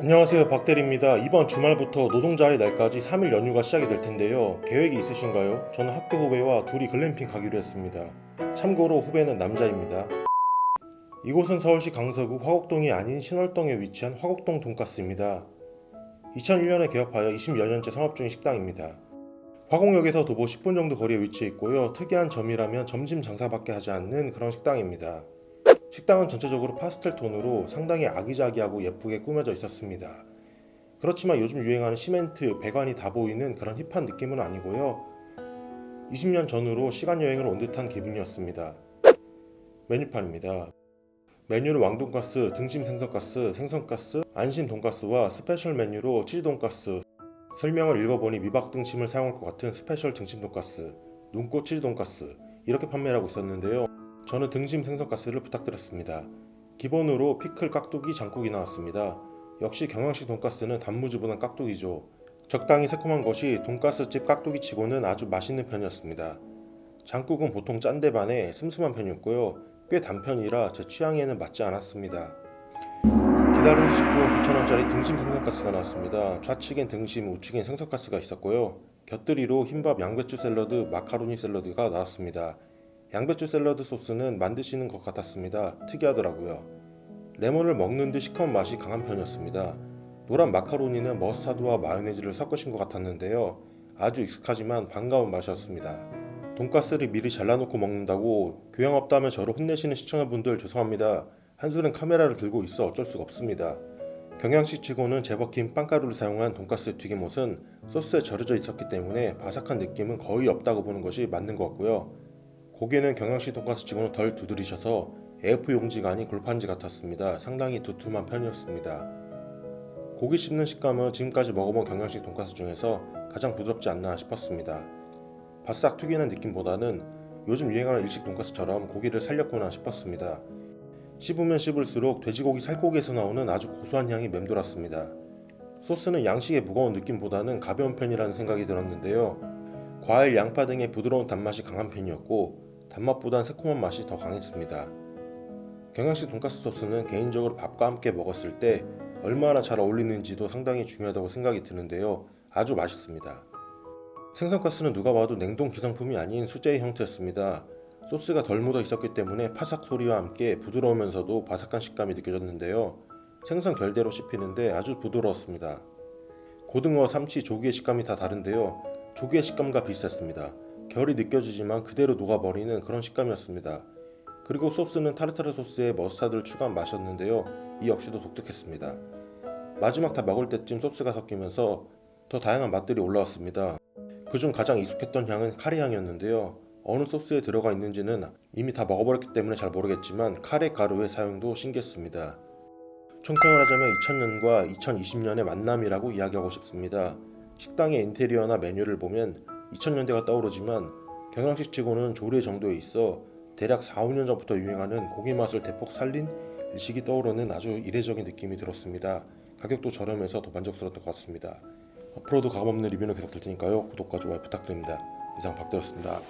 안녕하세요 박대리입니다. 이번 주말부터 노동자의 날까지 3일 연휴가 시작이 될 텐데요. 계획이 있으신가요? 저는 학교 후배와 둘이 글램핑 가기로 했습니다. 참고로 후배는 남자입니다. 이곳은 서울시 강서구 화곡동이 아닌 신월동에 위치한 화곡동 돈가스입니다. 2001년에 개업하여 20여 년째 상업 중인 식당입니다. 화곡역에서 도보 10분 정도 거리에 위치해 있고요. 특이한 점이라면 점심 장사밖에 하지 않는 그런 식당입니다. 식당은 전체적으로 파스텔 톤으로 상당히 아기자기하고 예쁘게 꾸며져 있었습니다. 그렇지만 요즘 유행하는 시멘트, 배관이 다 보이는 그런 힙한 느낌은 아니고요. 20년 전으로 시간 여행을 온 듯한 기분이었습니다. 메뉴판입니다. 메뉴는 왕돈가스, 등심 생선가스, 생선가스, 안심 돈가스와 스페셜 메뉴로 치즈 돈가스, 설명을 읽어보니 미박 등심을 사용할 것 같은 스페셜 등심 돈가스, 눈꽃 치즈 돈가스 이렇게 판매를 하고 있었는데요. 저는 등심 생선가스를 부탁드렸습니다. 기본으로 피클 깍두기 장국이 나왔습니다. 역시 경양식 돈가스는 단무지보단 깍두기죠. 적당히 새콤한 것이 돈가스집 깍두기 치고는 아주 맛있는 편이었습니다. 장국은 보통 짠데 반에 슴슴한 편이었고요. 꽤 단편이라 제 취향에는 맞지 않았습니다. 기다린 20분 9,000원짜리 등심 생선가스가 나왔습니다. 좌측엔 등심, 우측엔 생선가스가 있었고요. 곁들이로 흰밥 양배추 샐러드, 마카로니 샐러드가 나왔습니다. 양배추 샐러드 소스는 만드시는 것 같았습니다. 특이하더라고요. 레몬을 먹는 듯 시커먼 맛이 강한 편이었습니다. 노란 마카로니는 머스타드와 마요네즈를 섞으신 것 같았는데요. 아주 익숙하지만 반가운 맛이었습니다. 돈가스를 미리 잘라놓고 먹는다고 교양 없다면 저를 혼내시는 시청자분들 죄송합니다. 한 손엔 카메라를 들고 있어 어쩔 수가 없습니다. 경양식 치고는 제법 긴 빵가루를 사용한 돈가스 튀김옷은 소스에 절여져 있었기 때문에 바삭한 느낌은 거의 없다고 보는 것이 맞는 것 같고요. 고기는 경양식 돈가스 치고는 덜 두드리셔서 AF 용지가 아닌 골판지 같았습니다. 상당히 두툼한 편이었습니다. 고기 씹는 식감은 지금까지 먹어본 경양식 돈가스 중에서 가장 부드럽지 않나 싶었습니다. 바싹 튀기는 느낌보다는 요즘 유행하는 일식 돈가스처럼 고기를 살렸구나 싶었습니다. 씹으면 씹을수록 돼지고기 살코기에서 나오는 아주 고소한 향이 맴돌았습니다. 소스는 양식의 무거운 느낌보다는 가벼운 편이라는 생각이 들었는데요. 과일, 양파 등의 부드러운 단맛이 강한 편이었고 단맛보단 새콤한 맛이 더 강했습니다. 경양식 돈가스 소스는 개인적으로 밥과 함께 먹었을 때 얼마나 잘 어울리는지도 상당히 중요하다고 생각이 드는데요. 아주 맛있습니다. 생선가스는 누가 봐도 냉동 기성품이 아닌 수제의 형태였습니다. 소스가 덜 묻어 있었기 때문에 파삭 소리와 함께 부드러우면서도 바삭한 식감이 느껴졌는데요. 생선 결대로 씹히는데 아주 부드러웠습니다. 고등어, 삼치, 조기의 식감이 다 다른데요. 조기의 식감과 비슷했습니다. 결이 느껴지지만 그대로 녹아버리는 그런 식감이었습니다. 그리고 소스는 타르타르 소스에 머스타드를 추가한 맛이었는데요. 이 역시도 독특했습니다. 마지막 다 먹을 때쯤 소스가 섞이면서 더 다양한 맛들이 올라왔습니다. 그중 가장 익숙했던 향은 카레 향이었는데요. 어느 소스에 들어가 있는지는 이미 다 먹어버렸기 때문에 잘 모르겠지만 카레 가루의 사용도 신기했습니다. 총평을 하자면 2000년과 2020년의 만남이라고 이야기하고 싶습니다. 식당의 인테리어나 메뉴를 보면 2000년대가 떠오르지만 경양식 치고는 조리 정도에 있어 대략 4, 5년 전부터 유행하는 고기 맛을 대폭 살린 일식이 떠오르는 아주 이례적인 느낌이 들었습니다. 가격도 저렴해서 더 만족스러웠던 것 같습니다. 앞으로도 가감없는 리뷰는 계속 될 테니까요. 구독과 좋아요 부탁드립니다. 이상 박대였습니다.